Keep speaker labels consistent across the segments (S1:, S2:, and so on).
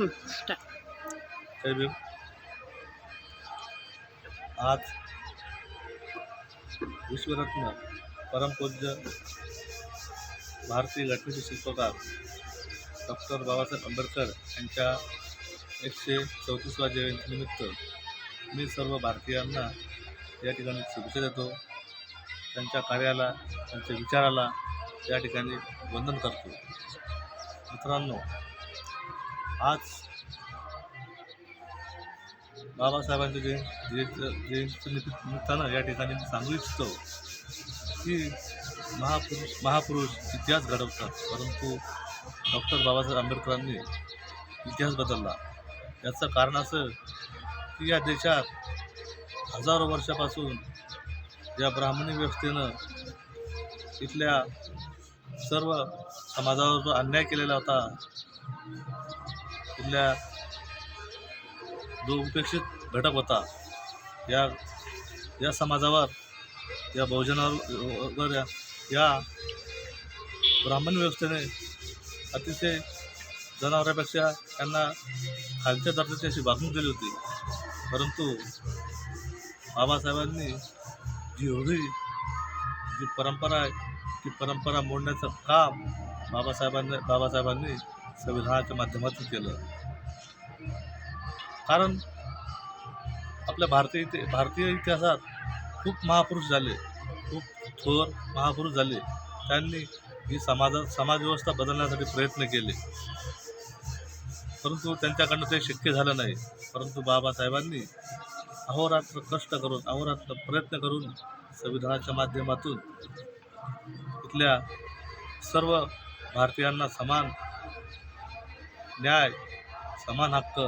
S1: आज विश्वरत्न परमपूज्य भारतीय घटनेचे शिल्पकार डॉक्टर बाबासाहेब आंबेडकर यांच्या एकशे चौतीसव्या जयंतीनिमित्त मी सर्व भारतीयांना या ठिकाणी शुभेच्छा देतो. त्यांच्या कार्याला त्यांच्या विचाराला या ठिकाणी वंदन करतो. मित्रांनो आज बाबासाहेबांच्या जे जयंतीचं निमित्तानं या ठिकाणी मी सांगू इच्छितो की महापुरुष महापुरुष इतिहास घडवतात परंतु डॉक्टर बाबासाहेब आंबेडकरांनी इतिहास बदलला. याचं कारण असं की या देशात हजारो वर्षापासून या ब्राह्मणी व्यवस्थेनं इथल्या सर्व समाजावर जो अन्याय केलेला होता इथल्या जो उपेक्षित घटक होता. या या समाजावर या बहुजनावर या या ब्राह्मण व्यवस्थेने अतिशय जनावरांपेक्षा त्यांना खालच्या दर्जाची अशी वागणूक दिली होती. परंतु बाबासाहेबांनी जी एवढी जी परंपरा आहे ती परंपरा मोडण्याचं काम बाबासाहेबांनी बाबासाहेबांनी संविधानाच्या माध्यमातून केलं. कारण आपल्या भारतीय इति भारतीय इतिहासात खूप महापुरुष झाले खूप थोर महापुरुष झाले. त्यांनी ही समाजा समाजव्यवस्था बदलण्यासाठी प्रयत्न केले. परंतु त्यांच्याकडनं ते शक्य झालं नाही. परंतु बाबासाहेबांनी अहोरात्र कष्ट करून अहोरात्र प्रयत्न करून संविधानाच्या माध्यमातून इथल्या सर्व भारतीयांना समान न्याय समान हक्क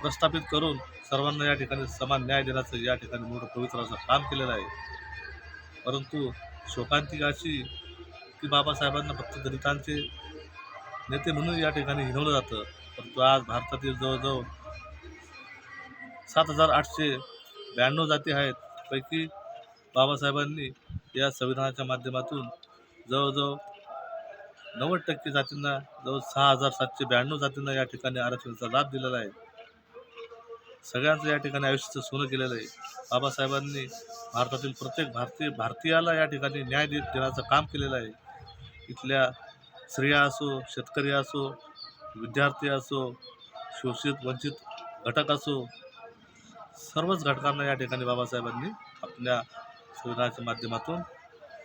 S1: प्रस्थापित करून सर्वांना या ठिकाणी समान न्याय देण्याचं या ठिकाणी मोठं पवित्र असं काम केलेलं आहे. परंतु शोकांतिका अशी की बाबासाहेबांना फक्त दलितांचे नेते म्हणून या ठिकाणी हिनवलं जातं परंतु आज भारतातील जवळजवळ सात हजार आठशे ब्याण्णव जाती आहेत. पैकी बाबासाहेबांनी या संविधानाच्या माध्यमातून जवळजवळ नव्वद टक्के जातींना जवळ सहा हजार सातशे ब्याण्णव जातींना या ठिकाणी आरक्षणाचा लाभ दिलेला आहे. सगळ्यांचं या ठिकाणी आयुष्याचं सोनं केलेलं आहे. बाबासाहेबांनी भारतातील प्रत्येक भारतीय भारतीयाला या ठिकाणी न्याय देत देण्याचं काम केलेलं आहे. इथल्या स्त्रिया असो शेतकरी असो विद्यार्थी असो शोषित वंचित घटक असो सर्वच घटकांना या ठिकाणी बाबासाहेबांनी आपल्या संविधानाच्या माध्यमातून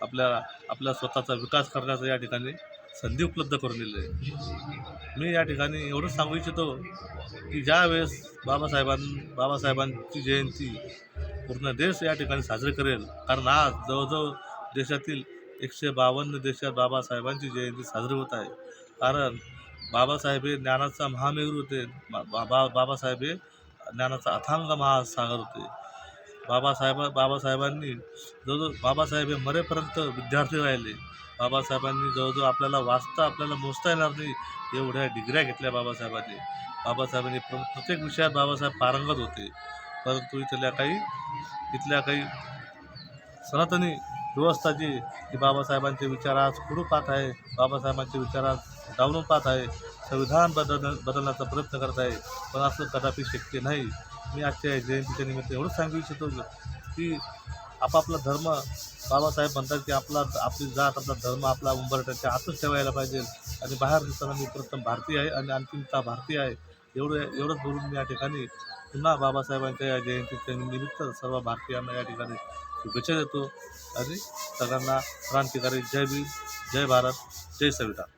S1: आपल्या आपल्या स्वतःचा विकास करण्याचं या ठिकाणी संधी उपलब्ध करून दिली आहे. मी या ठिकाणी एवढंच सांगू इच्छितो की ज्या वेळेस बाबासाहेबां बाबासाहेबांची जयंती पूर्ण देश या ठिकाणी साजरी करेल कारण आज जवळजवळ देशातील एकशे बावन्न देशात बाबासाहेबांची जयंती साजरी होत आहे. कारण बाबासाहेब हे ज्ञानाचा महामेरू होते बा बा बाबासाहेब हे ज्ञानाचा अथांग महासागर होते. बाबासाहेब बाबासाहेबांनी जवळजवळ बाबासाहेब हे मरेपर्यंत विद्यार्थी राहिले. बाबासाहेबांनी जवळजवळ आपल्याला वाचता आपल्याला मोजता येणार नाही एवढ्या डिग्र्या घेतल्या बाबासाहेबांनी. बाबासाहेबांनी प्र प्रत्येक विषयात बाबासाहेब पारंगत होते. परंतु इथल्या काही इथल्या काही सनातनी व्यवस्था जी की बाबासाहेबांचे विचार आज पुढं पाहत आहे. बाबासाहेबांचे विचार आज डावलून पाहत आहे. संविधान बदल बदलण्याचा प्रयत्न करत आहे. पण असं कदापि शक्य नाही. मी आजच्या जयंतीच्या निमित्त एवढंच सांगू इच्छितो की आपापला धर्म बाबासाहेब म्हणतात की आपला आपली जात आपला धर्म आपला उंबरट्याच्या आतच ठेवायला पाहिजे. आणि बाहेर दिसताना मी प्रथम भारतीय आहे आणि आणखीनता भारतीय आहे? एवढं एवढंच बोलून मी या ठिकाणी पुन्हा बाबासाहेबांच्या या जयंतीच्या निमित्त सर्व भारतीयांना या ठिकाणी शुभेच्छा देतो. आणि सगळ्यांना क्रांतिकारी जय भीम जय भारत जय संविधान